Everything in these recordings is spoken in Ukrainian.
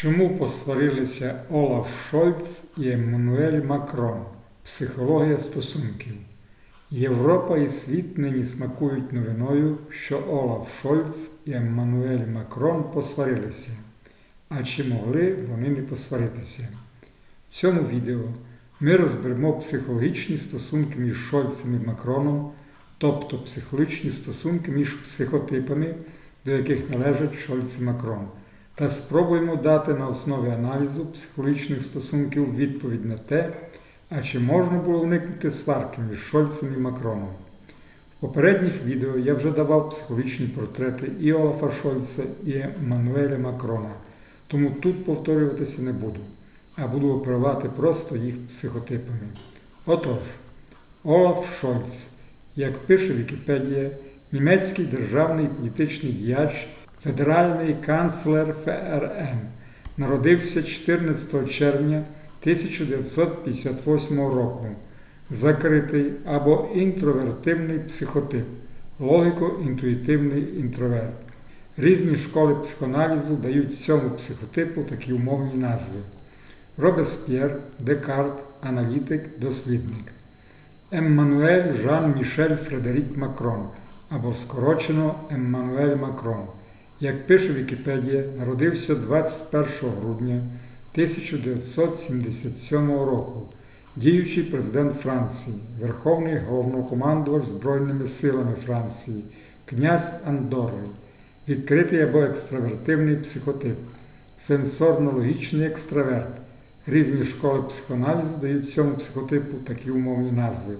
Чому посварилися Олаф Шольц і Еммануель Макрон? Психологія стосунків. Європа і світ нині смакують новиною, що Олаф Шольц і Еммануель Макрон посварилися. А чи могли вони не посваритися? В цьому відео ми розберемо психологічні стосунки між Шольцем і Макроном, тобто психологічні стосунки між психотипами, до яких належать Шольц і Макрон, та спробуємо дати на основі аналізу психологічних стосунків відповідь на те, а чи можна було уникнути сварки між Шольцем і Макроном. В попередніх відео я вже давав психологічні портрети і Олафа Шольца, і Еммануеля Макрона, тому тут повторюватися не буду, а буду оперувати просто їх психотипами. Отож, Олаф Шольц, як пише Вікіпедія, німецький державний політичний діяч, федеральний канцлер ФРН, народився 14 червня 1958 року. Закритий або інтровертивний психотип, логіко-інтуїтивний інтроверт. Різні школи психоаналізу дають цьому психотипу такі умовні назви: Робесп'єр, Декарт, аналітик, дослідник. Еммануель Жан Мішель Фредерік Макрон або скорочено Еммануель Макрон. Як пише Вікіпедія, народився 21 грудня 1977 року, діючий президент Франції, Верховний головнокомандувач Збройними силами Франції, князь Андорри, відкритий або екстравертивний психотип, сенсорно-логічний екстраверт. Різні школи психоаналізу дають цьому психотипу такі умовні назви: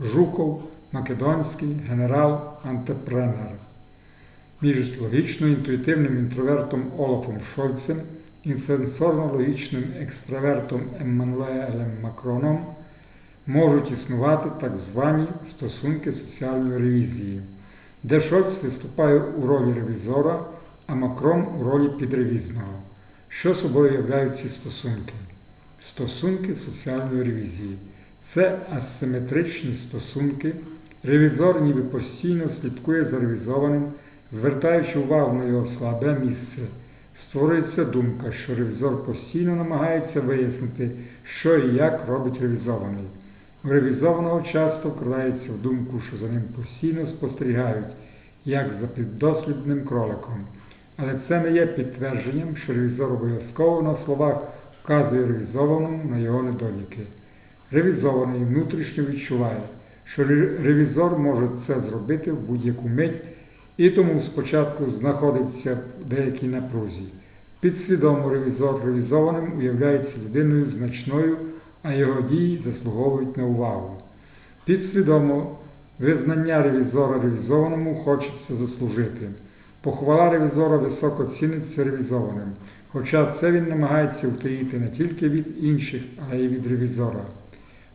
Жуков, Македонський, генерал, антепренер. Між логічно-інтуїтивним інтровертом Олафом Шольцем і сенсорно-логічним екстравертом Еммануелем Макроном можуть існувати так звані стосунки соціальної ревізії, де Шольц виступає у ролі ревізора, а Макрон у ролі підревізного. Що собою являють ці стосунки? Стосунки соціальної ревізії. Це асиметричні стосунки. Ревізор ніби постійно слідкує за ревізованим, звертаючи увагу на його слабе місце. Створюється думка, що ревізор постійно намагається вияснити, що і як робить ревізований. У ревізованого часто вкрадається в думку, що за ним постійно спостерігають, як за піддослідним кроликом. Але це не є підтвердженням, що ревізор обов'язково на словах вказує ревізованому на його недоліки. Ревізований внутрішньо відчуває, що ревізор може це зробити в будь-яку мить і тому спочатку знаходиться в деякій напрузі. Підсвідомо ревізор ревізованим уявляється людиною значною, а його дії заслуговують на увагу. Підсвідомо визнання ревізора ревізованому хочеться заслужити. Похвала ревізора високо ціниться ревізованим, хоча це він намагається втаїти не тільки від інших, але й від ревізора.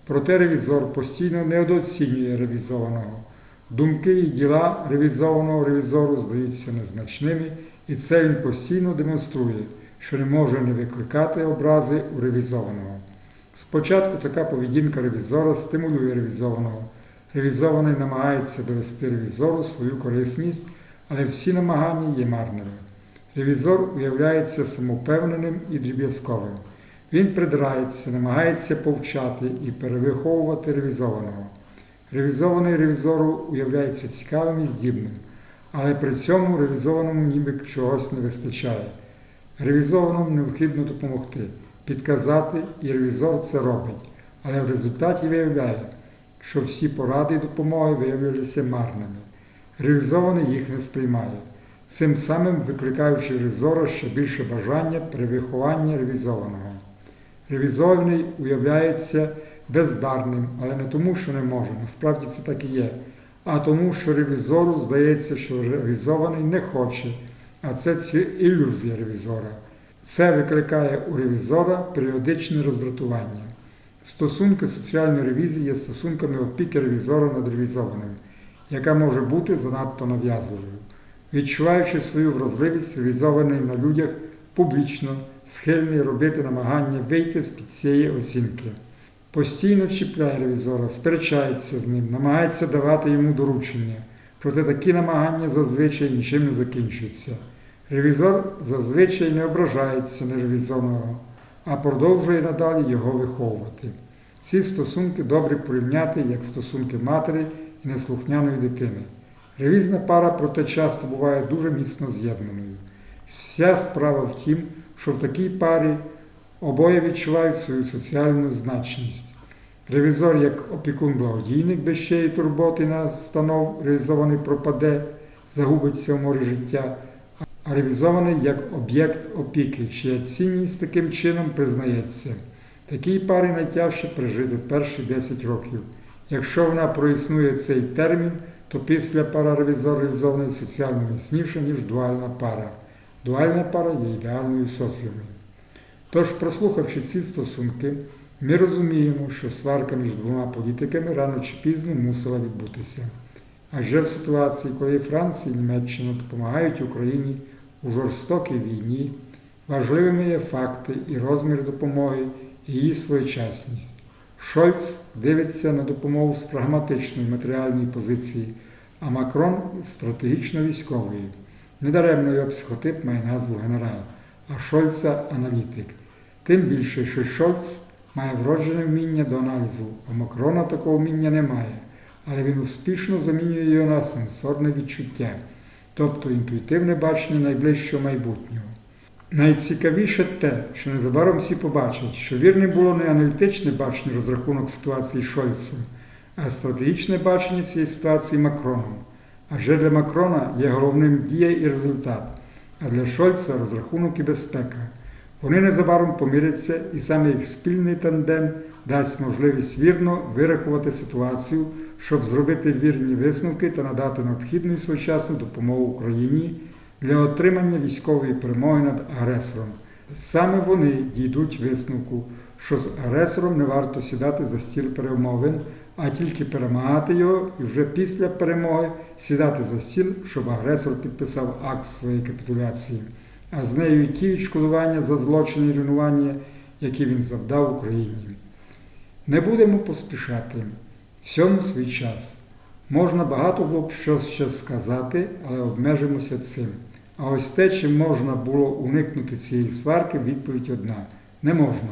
Проте ревізор постійно недооцінює ревізованого. Думки і діла ревізованого ревізору здаються незначними, і це він постійно демонструє, що не може не викликати образи у ревізованого. Спочатку така поведінка ревізора стимулює ревізованого. Ревізований намагається довести ревізору свою корисність, але всі намагання є марними. Ревізор уявляється самовпевненим і дріб'язковим. Він придирається, намагається повчати і перевиховувати ревізованого. Ревізований ревізору уявляється цікавим і здібним, але при цьому ревізованому ніби чогось не вистачає. Ревізованому необхідно допомогти, підказати, і ревізор це робить, але в результаті виявляє, що всі поради і допомоги виявилися марними. Ревізований їх не сприймає, цим самим викликаючи ревізора ще більше бажання перевиховання ревізованого. Ревізований уявляється бездарним, але не тому, що не може, насправді це так і є, а тому, що ревізору здається, що ревізований не хоче, а це ілюзія ревізора. Це викликає у ревізора періодичне роздратування. Стосунки соціальної ревізії є стосунками опіки ревізора над ревізованим, яка може бути занадто нав'язливою. Відчуваючи свою вразливість, ревізований на людях публічно схильний робити намагання вийти з під цієї оцінки. Постійно вчіпляє ревізора, сперечається з ним, намагається давати йому доручення. Проте такі намагання зазвичай нічим не закінчуються. Ревізор зазвичай не ображається на ревізованого, а продовжує надалі його виховувати. Ці стосунки добре порівняти як стосунки матері і неслухняної дитини. Ревізна пара, проте часто буває дуже міцно з'єднаною. Вся справа в тім, що в такій парі обоє відчувають свою соціальну значність. Ревізор як опікун-благодійник без щеї турботи на станов реалізований пропаде, загубиться в морі життя, а ревізований як об'єкт опіки, чия цінність таким чином признається. Такій парі найтяжче пережити перші 10 років. Якщо вона проіснує цей термін, то після пара ревізор реалізований соціально міцніше, ніж дуальна пара. Дуальна пара є ідеальною соціумом. Тож, прослухавши ці стосунки, ми розуміємо, що сварка між двома політиками рано чи пізно мусила відбутися. Адже в ситуації, коли Франція і Німеччина допомагають Україні у жорстокій війні, важливими є факти і розмір допомоги, і її своєчасність. Шольц дивиться на допомогу з прагматичної матеріальної позиції, а Макрон стратегічно військової. Недаремно його психотип має назву генерал, а Шольца аналітик. Тим більше, що Шольц має вроджене вміння до аналізу, а Макрона такого вміння немає, але він успішно замінює його на сенсорне відчуття, тобто інтуїтивне бачення найближчого майбутнього. Найцікавіше те, що незабаром всі побачать, що вірним було не аналітичне бачення розрахунок ситуації Шольцем, а стратегічне бачення цієї ситуації Макроном. Адже для Макрона є головним дія і результат, а для Шольца розрахунок і безпека. Вони незабаром помиряться, і саме їх спільний тандем дасть можливість вірно вирахувати ситуацію, щоб зробити вірні висновки та надати необхідну і своєчасну допомогу Україні для отримання військової перемоги над агресором. Саме вони дійдуть висновку, що з агресором не варто сідати за стіл перемовин, а тільки перемагати його і вже після перемоги сідати за стіл, щоб агресор підписав акт своєї капітуляції, а з нею і ті відшкодування за злочини і руйнування, які він завдав Україні. Не будемо поспішати. Всьому свій час. Можна багато було б щось ще сказати, але обмежимося цим. А ось те, чи можна було уникнути цієї сварки, відповідь одна не можна.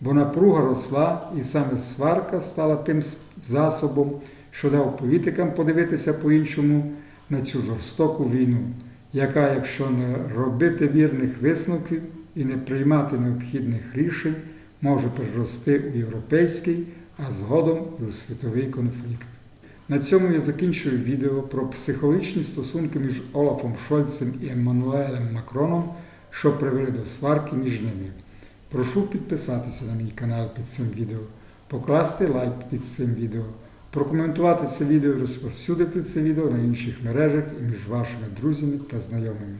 Бо напруга росла, і саме сварка стала тим засобом, що дав політикам подивитися по-іншому на цю жорстоку війну, яка, якщо не робити вірних висновків і не приймати необхідних рішень, може перерости у європейський, а згодом і у світовий конфлікт. На цьому я закінчую відео про психологічні стосунки між Олафом Шольцем і Еммануелем Макроном, що привели до сварки між ними. Прошу підписатися на мій канал під цим відео, покласти лайк під цим відео, прокоментувати це відео і розповсюдити це відео на інших мережах і між вашими друзями та знайомими.